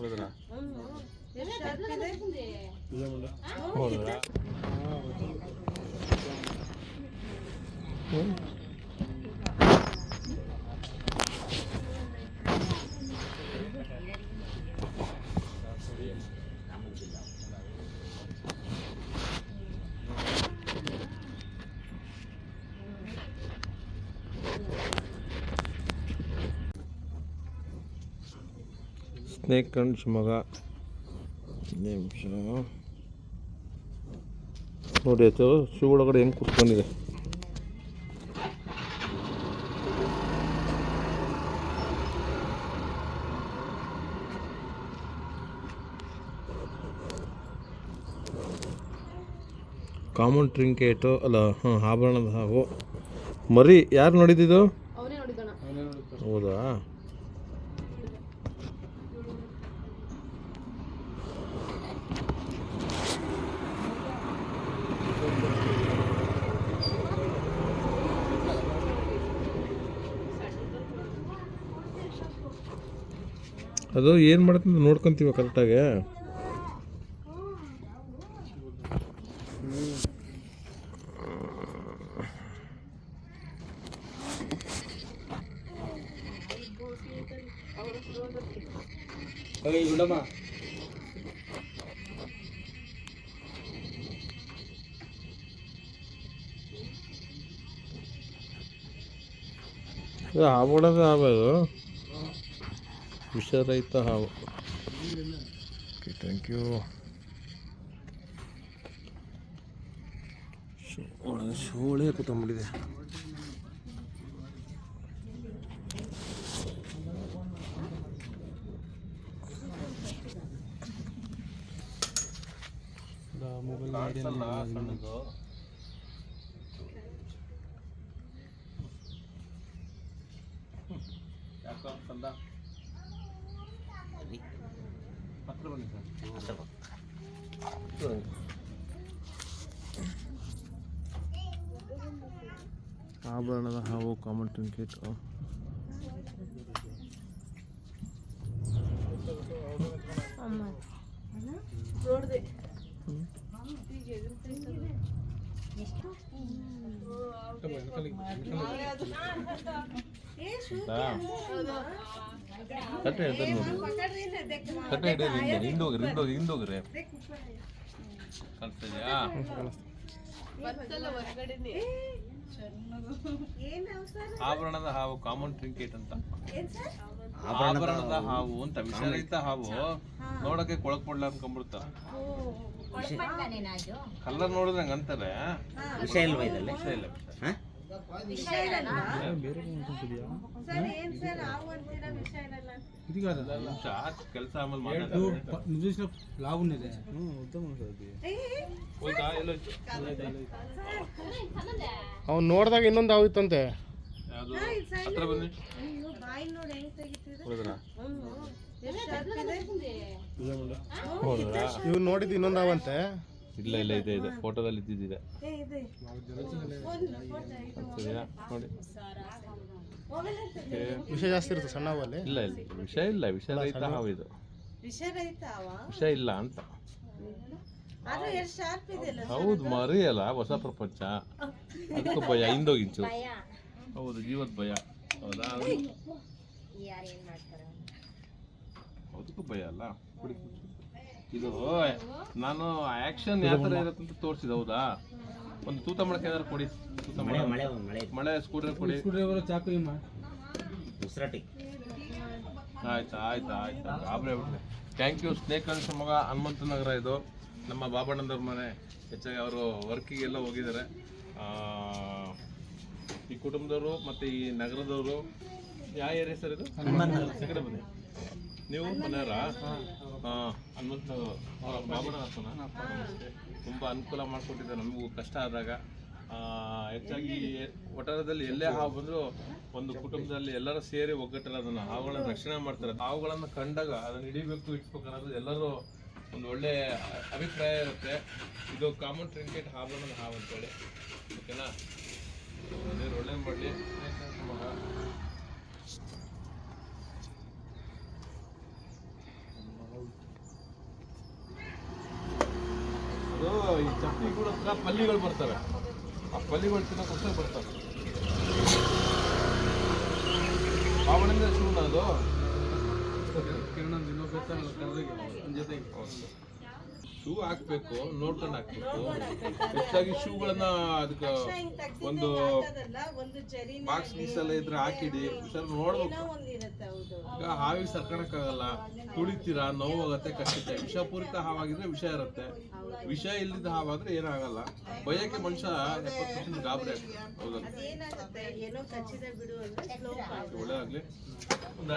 ಹೊಡೆದ್ರ ಎಷ್ಟು ಶಾರ್ಪ್ ಇದೆ ಹೊಡೆದ್ರ ಸ್ನೇಕ್ ಅಂಡ್ ಶಿವಮೊಗ್ಗ ನಿಮಿಷ ನೋಡಿ ಆಯ್ತು ಶೂ ಒಳಗಡೆ ಹೆಂಗೆ ಕುತ್ಕೊಂಡಿದೆ? ಕಾಮನ್ ಟ್ರಿಂಕೇಟು, ಅಲ್ಲ ಹಾಂ ಆಭರಣದ ಹಾವು. ಮರಿ, ಯಾರು ನೋಡಿದ್ದು ಅವನೇ ನೋಡಿದಣ ಹೌದಾ ಅದು ಏನು ಮಾಡುತ್ತೆ ನೋಡ್ಕೊಂತೀವಿ ಕರೆಕ್ಟಾಗಿ ಹಾವುಗಳದ ಆಗೋದು ವಿಷರಹಿತ ಹಾವು. ಓಕೆ ಥ್ಯಾಂಕ್ ಯು ಶೋಳೆ ಕೂತ್ಕೊಂಡ್ಬಿಟ್ಟಿದೆ. ಆಭರಣದ ಹಾವು ಕಾಮನ್ ಟ್ರಿಂಕೆಟ್ ಕಟ್ಟೆ ಹಿಡ್ದು ನೋಡಿ. ಕಟ್ಟೆ ಹಿಡೀರಿ ಹಿಂದೆ ಹಿಂದೋಗ್ರಿ ಹಿಂದೋಗಿ ಹಿಂದೋಗ್ರಿ ಕಾಣಿಸ್ತಿದ್ಯಾ ಆಭರಣದ ಹಾವು ಕಾಮನ್ ಟ್ರಿಂಕೇಟ್ ಅಂತ. ಆಭರಣದ ಹಾವು ಅಂತ ವಿಷರಹಿತ ಹಾವು. ನೋಡಕ್ಕೆ ಕೊಳಕ್ ಪಡ್ಲ ಅನ್ಕೊಂಡ್ಬಿಡ್ತ ಕಲರ್ ನೋಡಿದ್ರೆ ಹಂಗಂತಾರೆ ವಿಷ ಇಲ್ವಾ ಇದರಲ್ಲಿ? ವಿಷಯ ಇಲ್ಲ ವಿಷಯ ನಿಮಿಷ ಕೆಲಸ ಆಮೇಲೆ ಮಾತಾಡ್ತಾರೆ ಹೋಯ್ತಾ? ಎಲ್ಲೋ ಇತ್ತು? ಅವ್ನು ನೋಡಿದಾಗ ಇನ್ನೊಂದು ಆವಿತ್ತಂತೆ ಯಾವ್ದು? ಹತ್ರ ಬನ್ನಿ. ಇವ್ನು ನೋಡಿದ್ದು ಇನ್ನೊಂದು ಆವಂತೆ ಇಲ್ಲ ಇಲ್ಲ ಇದೆ ಇದೆ. ಫೋಟೋದಲ್ಲಿ ಇದ್ದಿದ್ದಿದೆ. ಸರಿಯಾ ನೋಡಿ. ಓಕೆ. ವಿಷ ಜಾಸ್ತಿ ಇರುತ್ತೆ ಸಣ್ಣ ಹಾವಲ್ಲಿ? ಇಲ್ಲ ಇಲ್ಲ ವಿಷಯ ಇಲ್ಲ ವಿಷಯ ರಹಿತ ಹಾವು ಇದು. ವಿಷಯ ಇಲ್ಲ ಅಂತ. ಹೌದು ಮರಿ ಅಲ್ಲ ಹೊಸ ಪ್ರಪಂಚ. ಅದಕ್ಕೂ ಭಯ ಹಿಂದೋಗಿಂಚು. ಹೌದು ಜೀವದ ಭಯ. ಹೌದಾ? ಅದಕ್ಕೂ ಭಯ ಅಲ್ಲ. ಕುಡಿ. ಇದು ನಾನು ಆಕ್ಷನ್ ಯಾವ ಥರ ಇರುತ್ತೆ ಅಂತ ತೋರಿಸಿದ ಹೌದಾ? ಒಂದು ತೂತ ಮಾಡಕ್ಕೆ ಏನಾದ್ರು ಕೊಡಿ ತೂತ ಮಳೆ ಮಳೆ ಮಳೆ. ಮಳೆ ಸ್ಕೂಟರ್ ಕೊಡಿ. ಉಸ್ರಾಟಿ. ಆಯ್ತು ಆಯ್ತು ಆಯ್ತು. ಗಾಬರಿ ಆಗ್ಬಿಟ್ರೆ thank you snake and Shivamogga Hanumantha Nagara ಇದು. ನಮ್ಮ ಬಾಬಣ್ಣದವ್ರ ಮನೆ. ಹೆಚ್ಚಾಗಿ ಅವರು ವರ್ಕಿಗೆಲ್ಲ ಹೋಗಿದ್ದಾರೆ. ಆ, ಈ ಕುಟುಂಬದವರು ಮತ್ತು ಈ ನಗರದವರು. ಯಾವ ಏರಿಯಾ ಸರ್ ಇದು? ಸೆಕೆಂಡ್ ಕಡೆ ಬನ್ನಿ. ನೀವು ಮನೆಯವರಾ? ಹನುಮಂತ ಹತ್ರನಾ? ತುಂಬ ಅನುಕೂಲ ಮಾಡಿಕೊಟ್ಟಿದ್ದಾರೆ ನಮಗೂ ಕಷ್ಟ ಆದಾಗ. ಹೆಚ್ಚಾಗಿ ಒಟ್ಟಾರದಲ್ಲಿ ಎಲ್ಲೇ ಹಾವು ಬಂದರೂ ಒಂದು ಕುಟುಂಬದಲ್ಲಿ ಎಲ್ಲರೂ ಸೇರಿ ಒಗ್ಗಟ್ಟಲ್ಲಿ ಅದನ್ನು ಹಾವುಗಳನ್ನ ರಕ್ಷಣೆ ಮಾಡ್ತಾರೆ. ಹಾವುಗಳನ್ನು ಕಂಡಾಗ ಅದನ್ನು ಹಿಡಿಬೇಕು ಇಟ್ಬೇಕು ಅನ್ನೋದು ಎಲ್ಲರೂ ಒಂದು ಒಳ್ಳೆ ಅಭಿಪ್ರಾಯ ಇರುತ್ತೆ. ಇದು ಕಾಮನ್ ಟ್ರಿಂಕೆಟ್ ಅನ್ನೋದು ಹಾವು ಅಂತೇಳಿ. ಓಕೆನಾ? ಒಳ್ಳೆ ಮಾಡಲಿ. ಈ ಚಟ್ನಿಗಳು ಹತ್ರ ಪಲ್ಲಿಗಳು ಬರ್ತವೆ. ಆ ಪಲ್ಲಿಗಳು ತಿನ್ನೋಕ್ಕೋಸ್ಕರ ಬರ್ತವೆ. ಅವಳಿಂದ ಶೂನ್ ಅದು ಶೂ ಹಾಕ್ಬೇಕು ನೋಡ್ಕೊಂಡು ಹಾಕ್ಬೇಕು. ಹೆಚ್ಚಾಗಿ ಶೂಗಳನ್ನ ಅದಕ್ಕೆ ಒಂದು ಬಾಕ್ಸ್ ಗೀಸ್ ಎಲ್ಲ ಇದ್ರೆ ಹಾಕಿಡಿ. ಸರ್ ನೋಡ್ಬೇಕು. ಈಗ ಹಾವಿ ಸರ್ಕಣಕ್ಕಾಗಲ್ಲ ತುಳಿತೀರಾ ನೋವಾಗತ್ತೆ ಕಚ್ಚುತ್ತೆ. ವಿಷಪೂರಿತ ಹಾವಾಗಿದ್ರೆ ವಿಷ ಇರುತ್ತೆ. ವಿಷ ಇಲ್ಲದ ಹಾವಾದ್ರೆ ಏನಾಗಲ್ಲ. ಭಯಕ್ಕೆ ಮನುಷ್ಯ ಎಪ್ಪತ್ತು ಪರ್ಸೆಂಟ್ ಗಾಬರಿ ಆಗ್ತದೆ ಹೌದಲ್ಲ? ಒಳ್ಳೆದಾಗ್ಲಿ ಒಂದು